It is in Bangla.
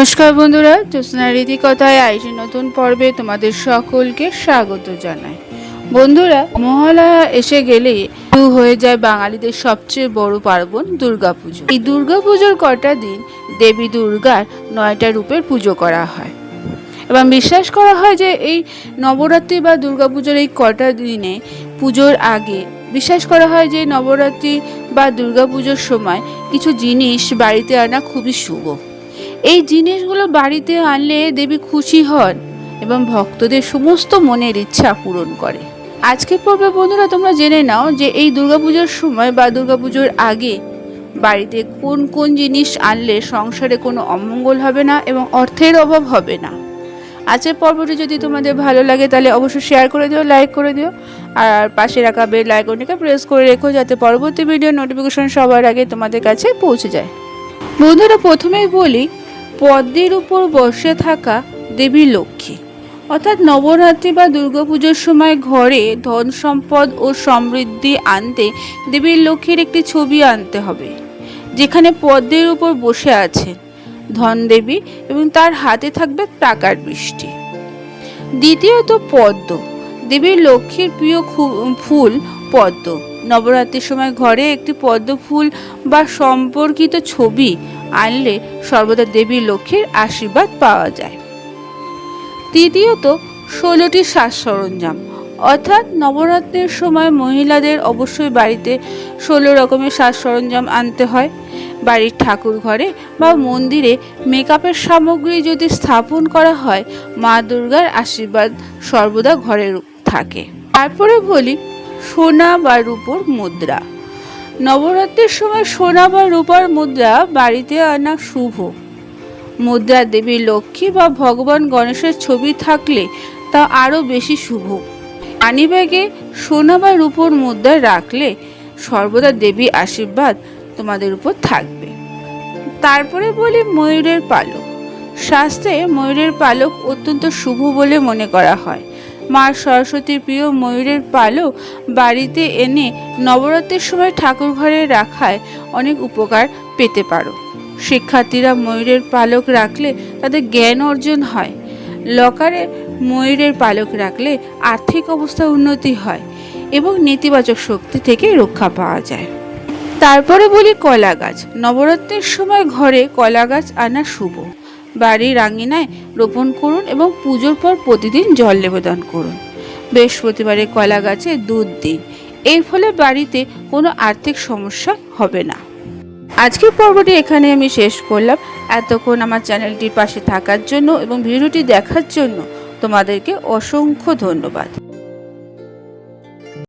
নমস্কার বন্ধুরা, জ্যোৎস্না রীতি কথায় আইসি নতুন পর্বে তোমাদের সকলকে স্বাগত জানাই। বন্ধুরা মহালয়া এসে গেলে শুরু হয়ে যায় বাঙালিদের সবচেয়ে বড় পার্বণ দুর্গাপুজো। এই দুর্গাপুজোর কটা দিন দেবী দুর্গার নয়টা রূপের পুজো করা হয়। এবং বিশ্বাস করা হয় যে এই নবরাত্রি বা দুর্গাপুজোর এই কটা দিনে পুজোর আগে বিশ্বাস করা হয় যে নবরাত্রি বা দুর্গাপুজোর সময় কিছু জিনিস বাড়িতে আনা খুবই শুভ। এই জিনিসগুলো বাড়িতে আনলে দেবী খুশি হন এবং ভক্তদের সমস্ত মনের ইচ্ছা পূরণ করে। আজকে পর্বে বন্ধুরা তোমরা জেনে নাও যে এই দুর্গাপুজোর সময় বা দুর্গাপুজোর আগে বাড়িতে কোন কোন জিনিস আনলে সংসারে কোনো অমঙ্গল হবে না এবং অর্থের অভাব হবে না। আজকের পর্বটি যদি তোমাদের ভালো লাগে তাহলে অবশ্যই শেয়ার করে দিও লাইক করে দিও। আর পাশে রাখা বেল আইকনটিকে প্রেস করে রেখো যাতে পরবর্তী ভিডিও নোটিফিকেশন সবার আগে তোমাদের কাছে পৌঁছে যায়। বন্ধুরা প্রথমেই বলি পদ্মের উপর বসে থাকা দেবী লক্ষ্মী। অর্থাৎ নবরাত্রি বা দুর্গাপুজোর সময় ঘরে ধন সম্পদ ও সমৃদ্ধি আনতে দেবীর লক্ষ্মীর একটি ছবি আনতে হবে, যেখানে পদ্মের উপর বসে আছেন ধন দেবী এবং তার হাতে থাকবে টাকার বৃষ্টি দ্বিতীয়ত পদ্ম, দেবীর লক্ষ্মীর প্রিয় ফুল পদ্ম। নবরাত্রির সময় ঘরে একটি পদ্ম ফুল বা সম্পর্কিত ছবি আনলে সর্বদা দেবী লক্ষ্মীর আশীর্বাদ পাওয়া যায়। তৃতীয়ত, ষোলোটি সাজ সরঞ্জাম। অর্থাৎ নবরাত্রির সময় মহিলাদের অবশ্যই বাড়িতে ষোলো রকমের সাজ সরঞ্জাম আনতে হয়। বাড়ির ঠাকুর ঘরে বা মন্দিরে মেকআপের সামগ্রী যদি স্থাপন করা হয়, মা দুর্গার আশীর্বাদ সর্বদা ঘরে থাকে। তারপরে বলি সোনা বা রূপোর মুদ্রা। নবরাত্রির সময় সোনা বা রূপার মুদ্রা বাড়িতে আনা শুভ। মুদ্রা দেবী লক্ষ্মী বা ভগবান গণেশের ছবি থাকলে তা আরও বেশি শুভ। মানিব্যাগে সোনা বা রূপোর মুদ্রা রাখলে সর্বদা দেবী আশীর্বাদ তোমাদের উপর থাকবে। তারপরে বলি ময়ূরের পালক। শাস্ত্রে ময়ূরের পালক অত্যন্ত শুভ বলে মনে করা হয়। মা সরস্বতীর প্রিয় ময়ূরের পালক বাড়িতে এনে নবরাত্রির সময় ঠাকুর ঘরে রাখায় অনেক উপকার পেতে পারো। শিক্ষার্থীরা ময়ূরের পালক রাখলে তাদের জ্ঞান অর্জন হয়। লকারে ময়ূরের পালক রাখলে আর্থিক অবস্থা উন্নতি হয় এবং নেতিবাচক শক্তি থেকে রক্ষা পাওয়া যায়। তারপরে বলি কলা গাছ নবরাত্রির সময় ঘরে কলা গাছ আনা শুভ। বাড়ির আঙিনায় রোপণ করুন এবং পুজোর পর প্রতিদিন জল নিবেদন করুন। বৃহস্পতিবারে কলা গাছে দুধ দিন। এর ফলে বাড়িতে কোনো আর্থিক সমস্যা হবে না। আজকের পর্বটি এখানে আমি শেষ করলাম। এতক্ষণ আমার চ্যানেলটির পাশে থাকার জন্য এবং ভিডিওটি দেখার জন্য তোমাদেরকে অসংখ্য ধন্যবাদ।